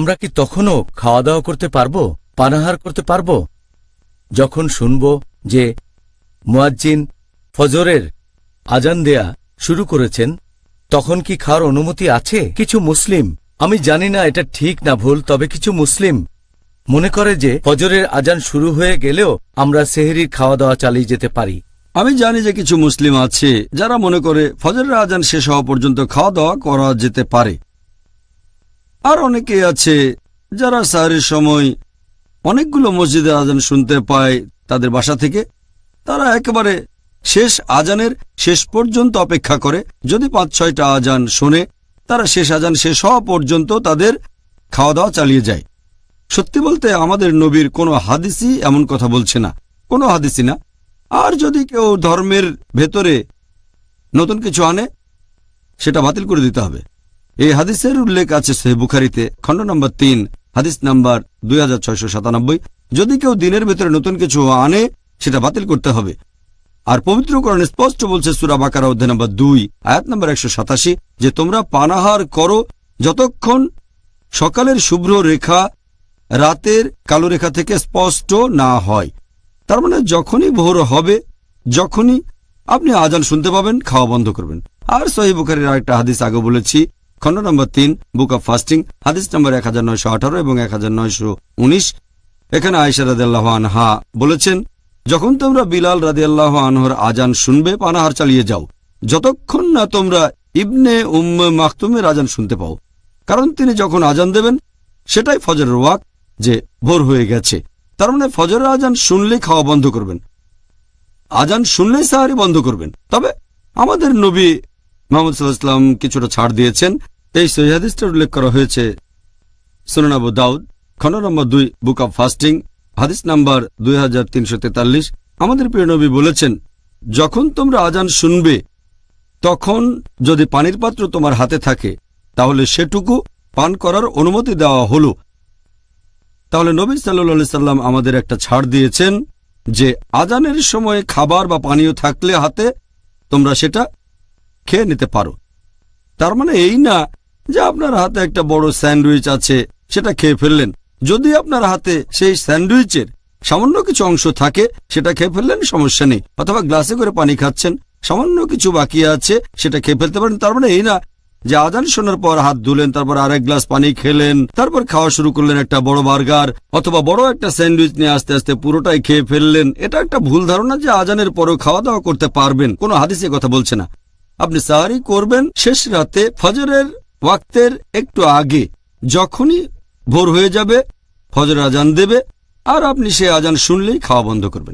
আমরা কি তখনও খাওয়া দাওয়া করতে পারব? পানাহার করতে পারব? যখন শুনব যে মুয়াজ্জিন ফজরের আজান দেয়া শুরু করেছেন, তখন কি খাওয়ার অনুমতি আছে? কিছু মুসলিম, আমি জানি না এটা ঠিক না ভুল, তবে কিছু মুসলিম মনে করে যে ফজরের আজান শুরু হয়ে গেলেও আমরা সেহরির খাওয়া দাওয়া চালিয়ে যেতে পারি। আমি জানি যে কিছু মুসলিম আছে যারা মনে করে ফজরের আজান শেষ হওয়া পর্যন্ত খাওয়া দাওয়া করা যেতে পারে। আর অনেকে আছে যারা সাহারির সময় অনেকগুলো মসজিদের আজান শুনতে পায় তাদের বাসা থেকে। তারা একেবারে শেষ আজানের শেষ পর্যন্ত অপেক্ষা করে। যদি পাঁচ, ছয়টা আজান শোনে, তারা শেষ আজান শেষ হওয়া পর্যন্ত তাদের খাওয়া দাওয়া চালিয়ে যায়। সত্যি বলতে আমাদের নবীর কোনো হাদিসই এমন কথা বলছে না। কোনো হাদিসই না। আর যদি কেউ ধর্মের ভেতরে নতুন কিছু আনে, সেটা বাতিল করে দিতে হবে। এই হাদিসের উল্লেখ আছে সে বুখারিতে, খণ্ড নম্বর তিন, হাদিস নাম্বার দুই হাজার ছয়শো সাতানব্বই। যদি কেউ দিনের ভেতরে নতুন কিছু আনে, সেটা বাতিল করতে হবে। আর পবিত্রকরণ স্পষ্ট বলছে সুরা বাকারা, অধ্যায় নম্বর দুই, আয়াত নম্বর একশো সাতাশি, যে তোমরা পানাহার করো যতক্ষণ সকালের শুভ্র রেখা রাতের কালো রেখা থেকে স্পষ্ট না হয়। তার মানে যখনই ভোর হবে, যখনই আপনি আজান শুনতে পাবেন, খাওয়া বন্ধ করবেন। আর সহি বুখারির আরেকটা হাদিস আগে বলেছি খণ্ড নম্বর তিন বুক অব ফাস্টিং হাদিস নম্বর এক হাজার নয়শো আঠারো এবং এক হাজার নয়শো উনিশ। এখানে আনহা বলেছেন, যখন তোমরা বিলাল রাদিয়াল্লাহু আনহর আজান শুনবে, পানাহার চালিয়ে যাও। যতক্ষণ না তোমরা ইবনে উম্মে মাকতুমের আজান শুনতে পাও। কারণ তিনি যখন আজান দেবেন, সেটাই ফজরের ওয়াক যে ভোর হয়ে গেছে। তার মানে ফজরের আজান শুনলেই খাওয়া বন্ধ করবেন। আজান শুনলেই সাহারি বন্ধ করবেন। তবে আমাদের নবী মোহাম্মদ সাল্লাহাম কিছুটা ছাড় দিয়েছেন। এই সহিহাদিসটা উল্লেখ করা হয়েছে। সুনান আবু দাউদ, খণ্ড নম্বর দুই, বুক অব ফাস্টিং, হাদিস নাম্বার দুই হাজার তিনশো তেতাল্লিশ। আমাদের প্রিয় নবী বলেছেন, যখন তোমরা আজান শুনবে, তখন যদি পানির পাত্র তোমার হাতে থাকে, তাহলে সেটুকু পান করার অনুমতি দেওয়া হলো। তাহলে নবী সাল্লা সাল্লাম আমাদের একটা ছাড় দিয়েছেন যে আজানের সময় খাবার বা পানীয় থাকলে হাতে তোমরা সেটা খেয়ে নিতে পারো। তার মানে এই না যে আপনার হাতে একটা বড় স্যান্ডউইচ আছে, সেটা খেয়ে ফেললেন। যদি আপনার হাতে সেই স্যান্ডউইচের সামান্য কিছু অংশ থাকে, সেটা খেয়ে ফেললেন, সমস্যা নেই। অথবা গ্লাসে করে পানি খাচ্ছেন, সামান্য কিছু বাকি আছে, সেটা খেয়ে ফেলতে পারেন। তার মানে এই না যে আজান শোনার পর হাত ধুলেন, তারপর আরেক গ্লাস পানি খেলেন, তারপর খাওয়া শুরু করলেন একটা বড় বার্গার, অথবা বড় একটা স্যান্ডউইচ নিয়ে আস্তে আস্তে পুরোটাই খেয়ে ফেললেন। এটা একটা ভুল ধারণা যে আজানের পরেও খাওয়া দাওয়া করতে পারবেন। কোনো হাদিসে কথা বলছে না। আপনি সাহারি করবেন, শেষ রাতে ফজরের ওয়াক্তের একটু আগে যখনই ভোর হয়ে যাবে ফজর আজান দেবে, আর আপনি সে আজান শুনলেই খাওয়া বন্ধ করবেন।